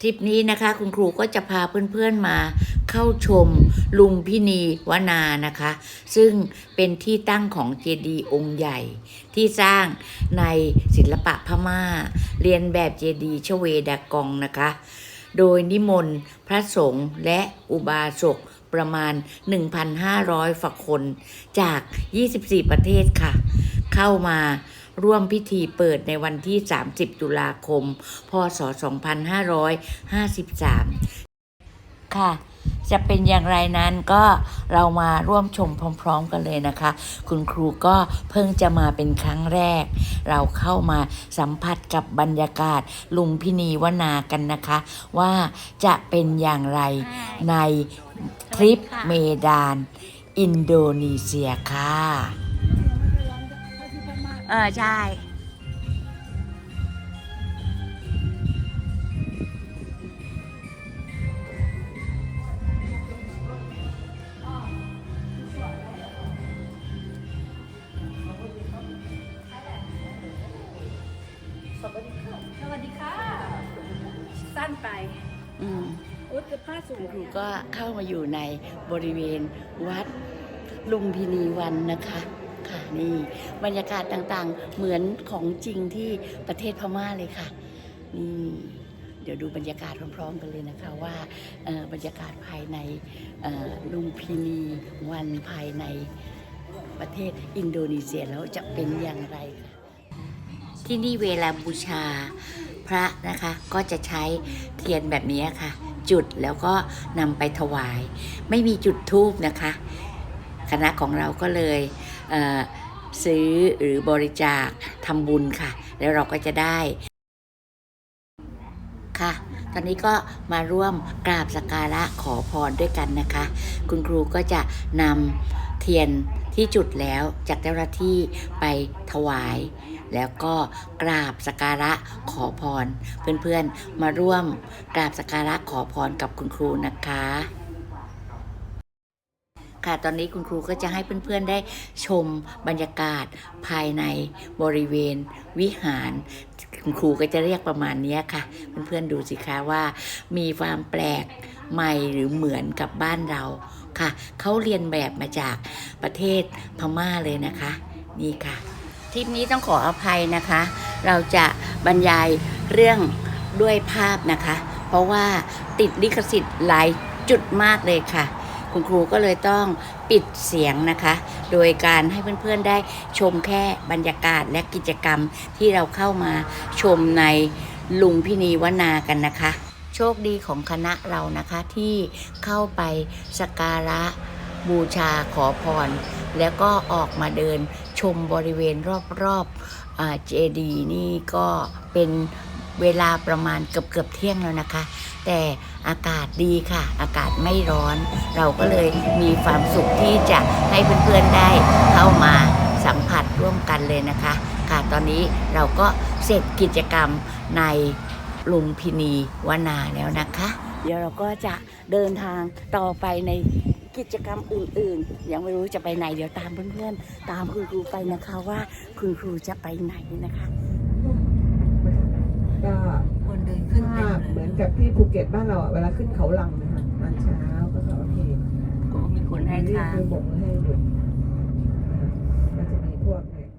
ทริปนี้นะคะคุณครูก็จะพาเพื่อนๆมาเข้าชมลุงพินีวนานะคะ ซึ่งเป็นที่ตั้งของเจดีย์องค์ใหญ่ ที่สร้างในศิลปะพม่า เรียนแบบเจดีย์ชเวดากองนะคะ โดยนิมนต์พระสงฆ์และอุบาสกประมาณ 1,500ฝักคนจาก 24 ประเทศค่ะ เข้ามา ร่วมพิธีเปิดในวันที่ 30 ตุลาคม พศ 2553 ค่ะ จะเป็นอย่างไรนั้นก็เรามาร่วมชมพร้อม ๆ กันเลยนะคะ คุณครูก็เพิ่งจะมาเป็นครั้งแรก เราเข้ามาสัมผัสกับบรรยากาศลุมพินีวนากันนะคะ ว่าจะเป็นอย่างไรในทริปเมดาน อินโดนีเซียค่ะ เออใช่ สวัสดีค่ะ สั้นไปอืมอุ๊ยจะผ้าสวคุณยครูก็เข้ามาอยู่ในบริเวณวัดลุมพินีวันนะคะ ค่ะนี่บรรยากาศต่างๆ เหมือนของจริงที่ประเทศพม่าเลยค่ะนี่เดี๋ยวดูบรรยากาศพร้อมๆกันเลยนะคะว่าบรรยากาศภายในลุมพินีวันภายในประเทศอินโดนีเซียแล้วจะเป็นอย่างไรค่ะที่นี่เวลาบูชาพระนะคะก็จะใช้เทียนแบบนี้ค่ะ จุดแล้วก็นำไปถวาย ไม่มีจุดทูบนะคะ คณะของเราก็เลย ซื้อหรือบริจาคทำบุญค่ะ แล้วเราก็จะได้ค่ะ ตอนนี้ก็มาร่วมกราบสักการะขอพรด้วยกันนะคะ คุณครูก็จะนำเทียนที่จุดแล้วจากเจ้าหน้าที่ไปถวาย แล้วก็กราบสักการะขอพร เพื่อนๆมาร่วมกราบสักการะขอพรกับคุณครูนะคะ ค่ะ ตอนนี้คุณครูก็จะให้เพื่อนๆได้ชมบรรยากาศภายในบริเวณวิหาร คุณครูก็จะเรียกประมาณนี้ค่ะ เพื่อนๆดูสิคะว่า มีความแปลกใหม่หรือเหมือนกับบ้านเราค่ะ เขาเรียนแบบมาจากประเทศพม่าเลยนะคะ นี่ค่ะ ทริปนี้ต้องขออภัยนะคะ เราจะบรรยายเรื่องด้วยภาพนะคะ เพราะว่าติดลิขสิทธิ์หลายจุดมากเลยค่ะ คุณครูก็เลยต้องปิดเสียงนะคะ โดยการให้เพื่อนๆได้ชมแค่บรรยากาศและกิจกรรมที่เราเข้ามาชมในลุงพินีวนากันนะคะ โชคดีของคณะเรานะคะที่เข้าไปสักการะบูชาขอพร แล้วก็ออกมาเดินชมบริเวณรอบๆเจดีนี่ก็เป็น เวลาประมาณเกือบเกือบเที่ยงแล้วนะคะ แต่อากาศดีค่ะ อากาศไม่ร้อน เราก็เลยมีความสุขที่จะให้เพื่อนๆได้เข้ามาสัมผัสร่วมกันเลยนะคะ ค่ะตอนนี้เราก็เสร็จกิจกรรมในลุมพินีวนาแล้วนะคะ เดี๋ยวเราก็จะเดินทางต่อไปในกิจกรรมอื่นๆ ยังไม่รู้จะไปไหน เดี๋ยวตามเพื่อนๆ ตามคุณครูไปนะคะว่าคุณครูจะไปไหนนะคะ ก็คนเดินขึ้นถ้าเหมือนกับที่ภูเก็ตบ้านเราอะเวลาขึ้นเขาลังนะคะตอนเช้าก็จะโอเคก็มีคนให้เรียกทางคือบกมือให้หยุดก็จะมีพวกเนี่ย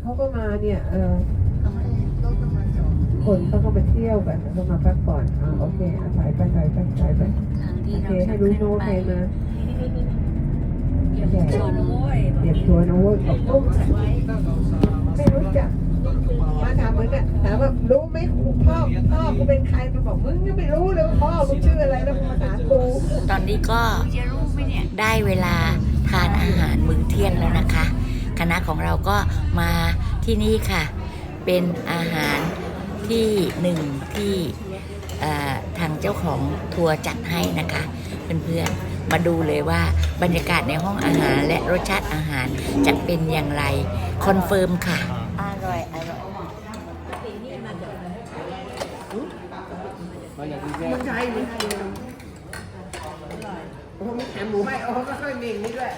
เขาก็มาเนี่ยเออคนเขาก็ไปเที่ยวกันแล้วก็มาพักผ่อนอ่าโอเคอะถ่ายไปถ่ายไปถ่ายไปทางที่โอเราเคจะให้รู้ขึ้นโน้ตไปเพล งนะเหยียบชนโว้ยเตรียนัวนะเว้ยบอกโอ้ไม่รู้จักมาถามเหมือนกันถามว่ารู้ไหมพ่อพ่อกูเป็นใครมาบอกมึงยังไม่รู้เลยว่าพ่อมึงชื่ออะไรแล้วมาถามกูตอนนี้ก็ได้เวลาทานอาหารมื้อเที่ยงแล้วนะคะ คณะของเราก็มาที่นี่ค่ะ เป็นอาหารที่หนึ่งที่ทางเจ้าของทัวร์จัดให้นะคะ เพื่อนๆ มาดูเลยว่าบรรยากาศในห้องอาหารและรสชาติอาหารจะเป็นอย่างไร คอนเฟิร์มค่ะ อร่อย อร่อยมันไทยมันไทยโอ้มีแถมหมูไหมโอ้ก็ค่อยมีนี่ด้วย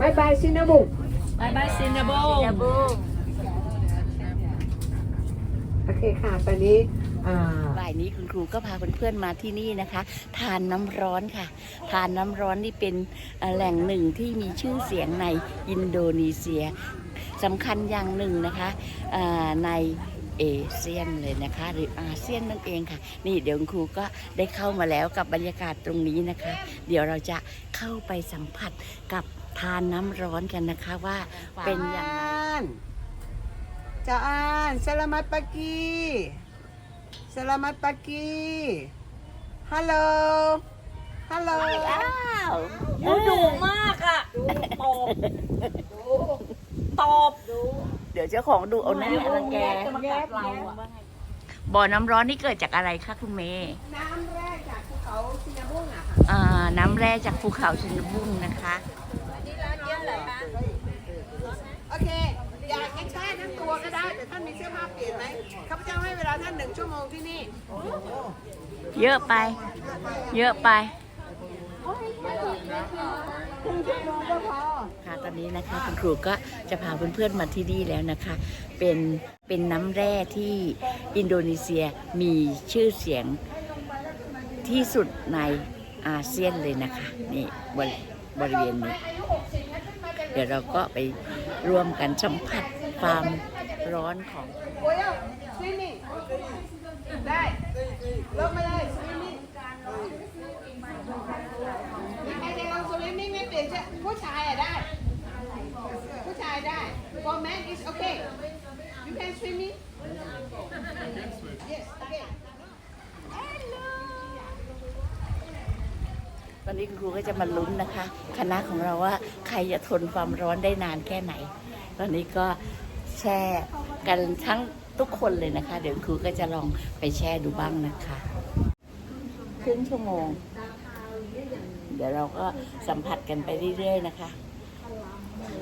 บายบายซินาบุบายบายซินาเดบู เคค่ะ ตอนนี้อ่า บ่ายนี้คุณครูก็พาเพื่อนๆมาที่นี่นะคะ ทานน้ำร้อนค่ะ ทานน้ำร้อนนี่เป็นเอ่อแหล่งหนึ่งที่มีชื่อเสียงในอินโดนีเซียสำคัญอย่างหนึ่งนะคะเอ่อในเอเชียนเลยนะคะ หรืออาเซียนนั่นเองค่ะ นี่เดี๋ยวคุณครูก็ได้เข้ามาแล้วกับบรรยากาศตรงนี้นะคะ เดี๋ยวเราจะเข้าไปสัมผัสกับทานน้ำร้อนกันนะคะว่าเป็นอย่างไร Caan, selamat pagi. Selamat pagi. Halo. Halo. อ้าวดูดุมากอะตอบตอบเดี๋ยวเจ้าของดูเอาหน้ารังแกจะมากัดเราอะบ่อน้ำร้อนนี่เกิดจากอะไรคะคุณเมย์น้ำแรกจากภูเขาซินาบุงอะค่ะอ่าน้ำแร่จากภูเขาชินบุ้งนะคะ โอเคอยากจะแช่ ทั้งตัวก็ได้ แต่ท่านมีเสื้อผ้าเปลี่ยนไหมข้าพเจ้าให้เวลาท่านหนึ่งชั่วโมงที่นี่เยอะไป เยอะไปค่ะตอนนี้นะคะคุณครูก็จะพาเพื่อนๆมาที่นี่แล้วนะคะ เป็นเป็นน้ำแร่ที่อินโดนีเซียมีชื่อเสียงที่สุดในอาเซียนเลยนะคะ นี่บริบริเวณนี้ เดี๋ยวเราก็ไปร่วมกันสัมผัส ความร้อนของโอ้ยสวิมมิ่งได้ลงมาเลยสวิมมิ่งมีใครจะลงสวิมมิ่งไม่เปลี่ยนเสื้อผู้ชายอะได้ ผู้ชายได้ for men is okay you can swimming yes okay ตอนนี้คุณครูก็จะมาลุ้นนะคะ คณะของเราว่าใครจะทนความร้อนได้นานแค่ไหน ตอนนี้ก็ แช่กันทั้งทุกคนเลยนะคะ เดี๋ยวครูก็จะลองไปแช่ดูบ้างนะคะครึ่งชั่วโมง เดี๋ยวเราก็สัมผัสกันไปเรื่อยๆนะคะ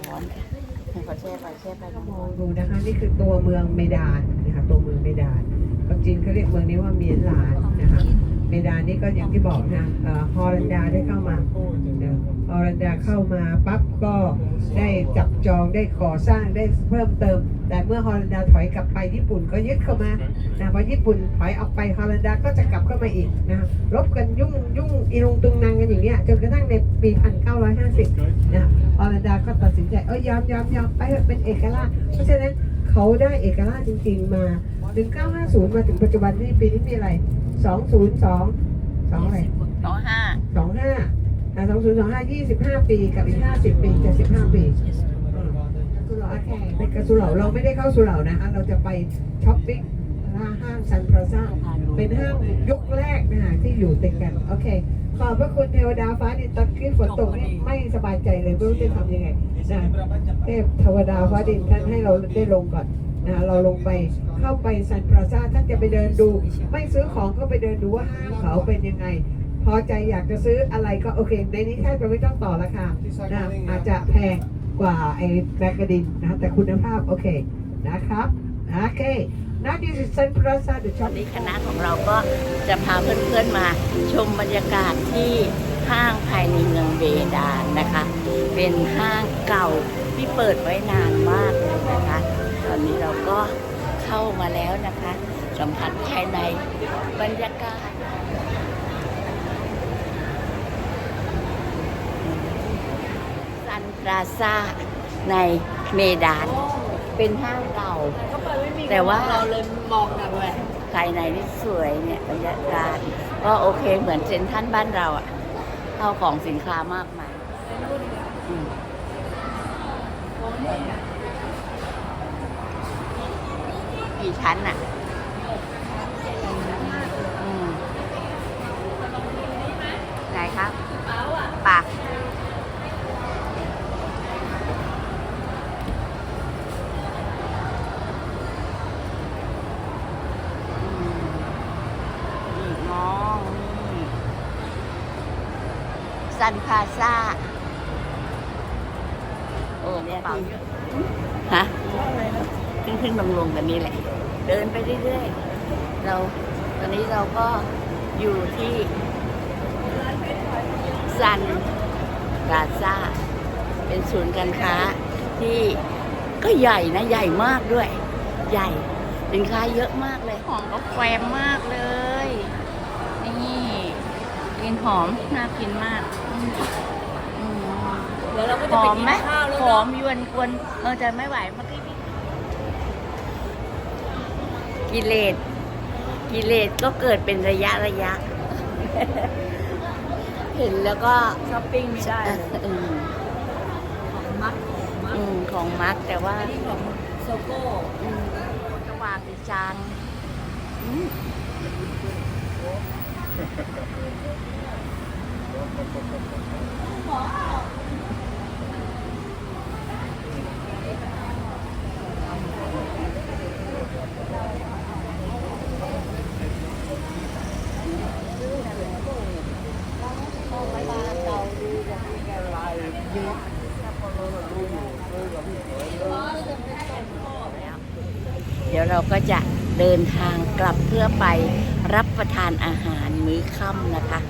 ร้อนค่ะให้เขาแช่ไปแช่ไปมองดูนะคะนี่คือตัวเมืองเมดานนะคะตัวเมืองเมดานความจริงเขาเรียกเมืองนี้ว่าเมียนหลานนะคะ เมดานนี่ก็อย่างที่บอกนะเอ่อฮอลันดาได้เข้ามาฮอลันดาเข้ามาปั๊บก็ได้จับจองได้ก่อสร้างได้เพิ่มเติม แต่เมื่อฮอลันดาถอยกลับไปญี่ปุ่นก็ยึดเข้ามานะพอญี่ปุ่นถอยออกไปฮอลันดาก็จะกลับเข้ามาอีกนะคะรบกันยุ่งยุ่งอีลุงตุงนางกันอย่างเงี้ยจนกระทั่งในปี 1950นะฮอรันดาก็ตัดสินใจเอ้ยยอมยอมยอมไปเป็นเอกราชเพราะฉะนั้นเขาได้เอกราชจริง ๆ มา 1950 มาถึงปัจจุบันนี่ปีนี้มีอะไร 202 2อะไรสองห้า25นะ2025 25ปีกับอีก50ปี75ปีอืมสุเหร่าแขกเป็นกระสุเหร่าเราไม่ได้เข้าสุเหร่านะคะเราจะไปช้อปปิ้งหน้าห้างซันพลาซ่าเป็นห้างยุคแรกนะคะที่อยู่ติดกันโอเค ขอบพระคุณเทวดาฟ้าดินตอนที่ฝนตกนี่ไม่สบายใจเลยไม่รู้จะทำยังไงนะเทพเทวดาฟ้าดินท่านให้เราได้ลงก่อนนะเราลงไปเข้าไปซันพลาซ่าท่านจะไปเดินดู ไม่ซื้อของก็ไปเดินดูว่าห้างเขาเป็นยังไง พอใจอยากจะซื้ออะไรก็โอเค ในนี้แทบจะไม่ต้องต่อราคานะอาจจะแพงกว่าไอ้แบกกระดินนะแต่คุณภาพโอเคนะครับโอเค now this is Sun Plaza the ตอน shop นี้คณะของเราก็จะพาเพื่อนๆมาชมบรรยากาศที่ห้างภายในเมืองเบดานนะคะ เป็นห้างเก่าที่เปิดไว้นานมากเลยนะคะ ตอนนี้เราก็เข้ามาแล้วนะคะ สัมผัสภายในบรรยากาศซันพลาซาในเมดาน เป็นห้างเก่าแต่ว่า เราเลยมองกันเลยภายในนี่สวยเนี่ยบรรยากาศก็โอเคเหมือนเซ็นทรัลบ้านเราอะเข้าของสินค้ามากมายอืมกี่ชั้นอะอืมไหนครับปากนี่มองนี่ซั นพาซาโอ้เนี่ยฮะขึ้นขึ้นลงลงๆกันนี่แหละ เดินไปเรื่อยๆ เราตอนนี้เราก็อยู่ที่ซันกาซาเป็นศูนย์การค้าที่ก็ใหญ่นะใหญ่มากด้วย ใหญ่สินค้าเยอะมากเลย หอมก็แฟมมากเลย นี่กลินหอมน่ากินมากอืมอืม เดี๋ยวเราก็หจะอไปมกินไหมข้าวแล้วหอเนาะมยวนกวนเออจะไม่ไหวเมื่อกี้พี่กิเลสกิเลสก็เกิดเป็นระยะระยะ เห็นแล้วก็ช้อปปิ้งไม่ได้เลยอืมของมัดของมัดอืมของมักแต่ว่า อันนี้ของโซโก้อืมสว่างดีจังอืม เดี๋ยวเราก็จะเดินทางกลับเพื่อไปรับประทานอาหารมื้อค่ำนะคะ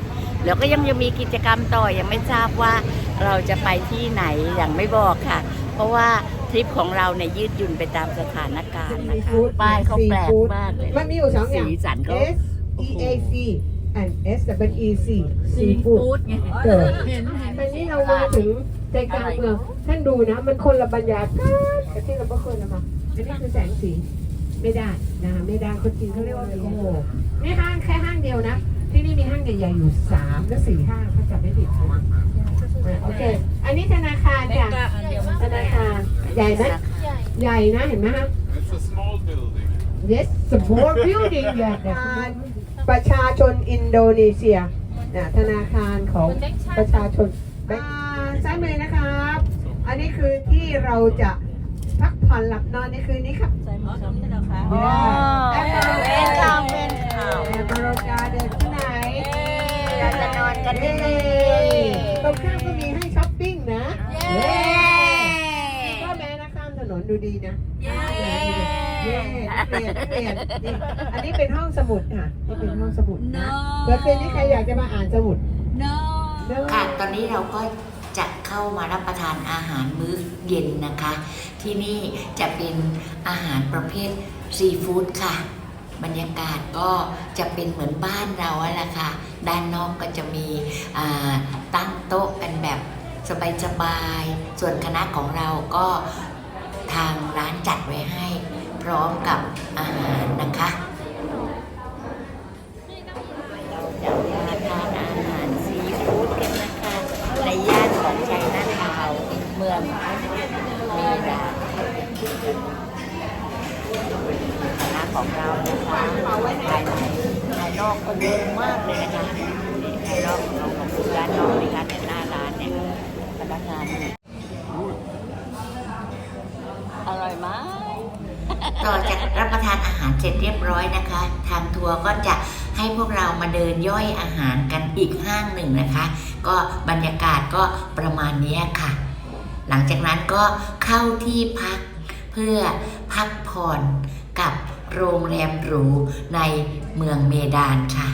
แล้วก็ยังยังมีกิจกรรมต่อยังไม่ทราบว่าเราจะไปที่ไหนอย่างไม่บอกค่ะ เพราะว่าทริปของเราเนี่ยยืดหยุ่นไปตามสถานการณ์นะคะป้ายเขาแปลกมากเลยมันมีอยู่สองอย่าง สีสันเขา S E A C and S W E C ซี seafood ฟู้ดไงเกิดเห็นเห็นอันนี้เรามาถึงใจกลางเมืองท่านดูนะ มันคนละบรรยากาศกับที่เราเมื่อคืนมาอันนี้คือแสงสี ไม่ได้นะคะไม่ได้คนจีนเขาเรียกว่าโอ้โหนี่ห้างแค่ห้างเดียวนะ ที่นี่มีห้างใหญ่ๆอยู่สามและสี่ห้างถ้าจำไม่ผิดนะอะโอเค อันนี้ธนาคารเมจ้ะกาอันเดียวมันธนาคารใหญ่ไหมใหญ่นะเห็นไหมฮะ It's a small building. Yes small building ธนาคารประชาชนอินโดนีเซียนะธนาคารของประชาชนอ่าซ้ายมือนะครับ อันนี้คือที่เราจะพักผ่อนหลับนอนในคืนนี้ครับใส่หมอสมนี่นะคะอ๋อแอปเปิลเวนข้าวเวนข้าวแอปเปิลกาเดินที่ไหน เราจะนอนกันที่นี่ตรงข้ามก็มีให้ช้อปปิ้งนะเย้ก็แม้นะข้ามถนนดูดีนะเย้เย้เปลี่ยนเปลี่ยนนี่อันนี้เป็นห้องสมุดค่ะนี่เป็นห้องสมุดนะ No เผื่อคืนนี้ใครอยากจะมาอ่านสมุด no ค่ะตอนนี้เราก็จะเข้ามารับประทานอาหารมื้อเย็นนะคะ ที่นี่จะเป็นอาหารประเภทซีฟู้ดค่ะ บรรยากาศก็จะเป็นเหมือนบ้านเราอะแหละค่ะ ด้านนอกก็จะมีตั้งโต๊ะกันแบบสบายๆ ส่วนคณะของเราก็ทางร้านจัดไว้ให้พร้อมกับอาหารนะคะเราจะมาทานอาหารซีฟู้ดกันนะคะในย่านของชัยนาทาว์เมืองเมดาคณะ ของเรานะคะภายในภายนอกก็เยอะมากเลยนะคะภายนอกของเราของคุณด้านนอกนี่ค่ะเนี่หน้าร้านเนี่ยพนักงานเนี่ยอร่อยไหมต่อจากรับประทานอาหารเสร็จเรียบร้อยนะคะ ทางทัวร์ก็จะให้พวกเรามาเดินย่อยอาหารกันอีกห้างหนึ่งนะคะ ก็บรรยากาศก็ประมาณนี้ค่ะ หลังจากนั้นก็เข้าที่พักเพื่อพักผ่อนกับ โรงแรมหรูในเมืองเมดานค่ะ